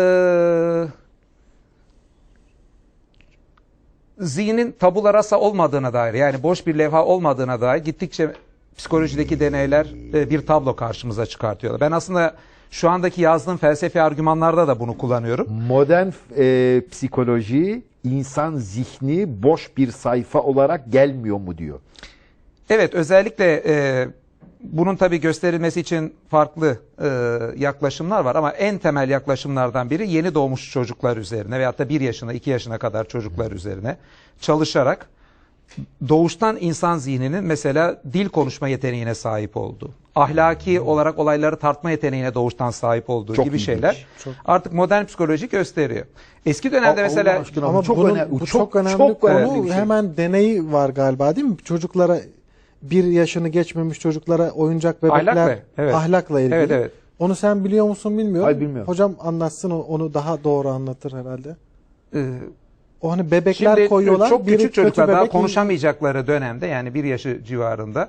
Ee, zihnin tabula rasa olmadığına dair yani boş bir levha olmadığına dair gittikçe psikolojideki deneyler e, bir tablo karşımıza çıkartıyorlar. Ben aslında şu andaki yazdığım felsefi argümanlarda da bunu kullanıyorum. Modern e, psikoloji insan zihni boş bir sayfa olarak gelmiyor mu diyor. Evet özellikle e, bunun tabii gösterilmesi için farklı e, yaklaşımlar var ama en temel yaklaşımlardan biri yeni doğmuş çocuklar üzerine veyahut da 1 yaşına 2 yaşına kadar çocuklar üzerine çalışarak doğuştan insan zihninin mesela dil konuşma yeteneğine sahip olduğu, ahlaki olarak olayları tartma yeteneğine doğuştan sahip olduğu Çok gibi ilginç. şeyler Çok- artık modern psikoloji gösteriyor. Eski dönemde Allah mesela. Ama çok bunun, önemli- bu çok- çok, önemli çok konu. önemli bir şey. Hemen deneyi var galiba değil mi? Çocuklara bir yaşını geçmemiş çocuklara oyuncak bebekler Ahlakla, evet. ahlakla ilgili. Evet, evet. Onu sen biliyor musun bilmiyorum. Hayır, bilmiyorum. Hocam anlatsın onu daha doğru anlatır herhalde. e, O hani bebekler Şimdi koyuyorlar. çok küçük kötü çocuklar daha bebek, konuşamayacakları dönemde yani bir yaşı civarında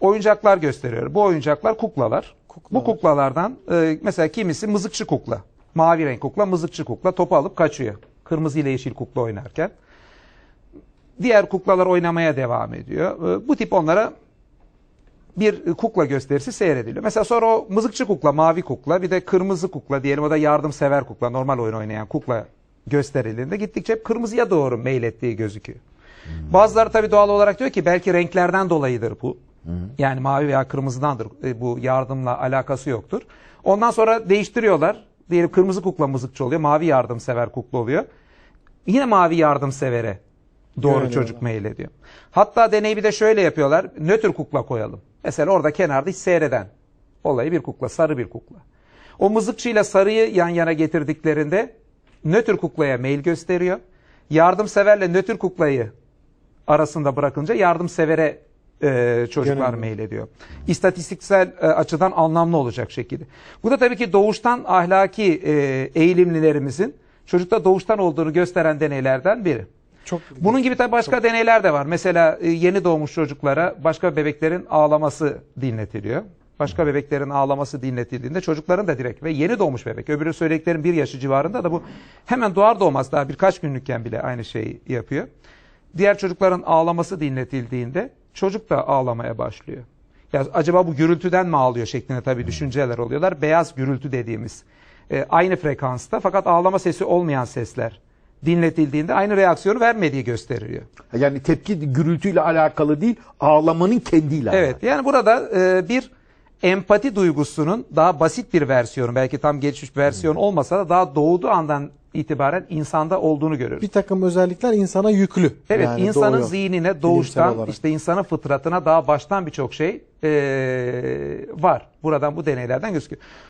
oyuncaklar gösteriyor. Bu oyuncaklar kuklalar. Kuklalar. Bu kuklalardan e, mesela kimisi mızıkçı kukla. Mavi renk kukla, mızıkçı kukla topu alıp kaçıyor. Kırmızı ile yeşil kukla oynarken. Diğer kuklalar oynamaya devam ediyor. E, bu tip onlara bir kukla gösterisi seyrediliyor. Mesela sonra o mızıkçı kukla, mavi kukla, bir de kırmızı kukla diyelim o da yardımsever kukla, normal oyun oynayan kukla gösterildiğinde gittikçe hep kırmızıya doğru meylettiği gözüküyor. Bazıları tabii doğal olarak diyor ki belki renklerden dolayıdır bu. Yani mavi veya kırmızıdandır. E, bu yardımla alakası yoktur. Ondan sonra değiştiriyorlar. Diyelim kırmızı kukla mızıkçı oluyor, mavi yardımsever kukla oluyor. Yine mavi yardımsevere doğru Yöneliyorlar. çocuk meylediyor. Hatta deneyi bir de şöyle yapıyorlar. Nötr kukla koyalım. Mesela orada kenarda hiç seyreden olayı bir kukla, sarı bir kukla. O mızıkçıyla sarıyı yan yana getirdiklerinde nötr kuklaya meyil gösteriyor. Yardımseverle nötr kuklayı arasında bırakınca yardımsevere e, çocuklar Yöneliyor. meylediyor. İstatistiksel e, açıdan anlamlı olacak şekilde. Bu da tabii ki doğuştan ahlaki e, eğilimlilerimizin çocukta doğuştan olduğunu gösteren deneylerden biri. Çok Bunun gibi tabii başka deneyler de var. Mesela e, yeni doğmuş çocuklara başka bebeklerin ağlaması dinletiliyor. Başka bebeklerin ağlaması dinletildiğinde çocukların da direkt ve yeni doğmuş bebek. Öbürü söylediklerin bir yaşı civarında da bu hemen doğar doğmaz daha birkaç günlükken bile aynı şeyi yapıyor. Diğer çocukların ağlaması dinletildiğinde çocuk da ağlamaya başlıyor. Ya acaba bu gürültüden mi ağlıyor şeklinde tabii düşünceler oluyorlar. Beyaz gürültü dediğimiz e, aynı frekansta fakat ağlama sesi olmayan sesler dinletildiğinde aynı reaksiyonu vermediği gösteriyor. Yani tepki gürültüyle alakalı değil, ağlamanın kendiyle Evet alakalı. yani burada e, bir empati duygusunun daha basit bir versiyonu belki tam gelişmiş bir versiyon olmasa da daha doğduğu andan itibaren insanda olduğunu görüyoruz. bir takım özellikler insana yüklü. Evet Yani insanın doğuyor. zihnine doğuştan işte insanın fıtratına daha baştan birçok şey e, var. Buradan bu deneylerden gözüküyor.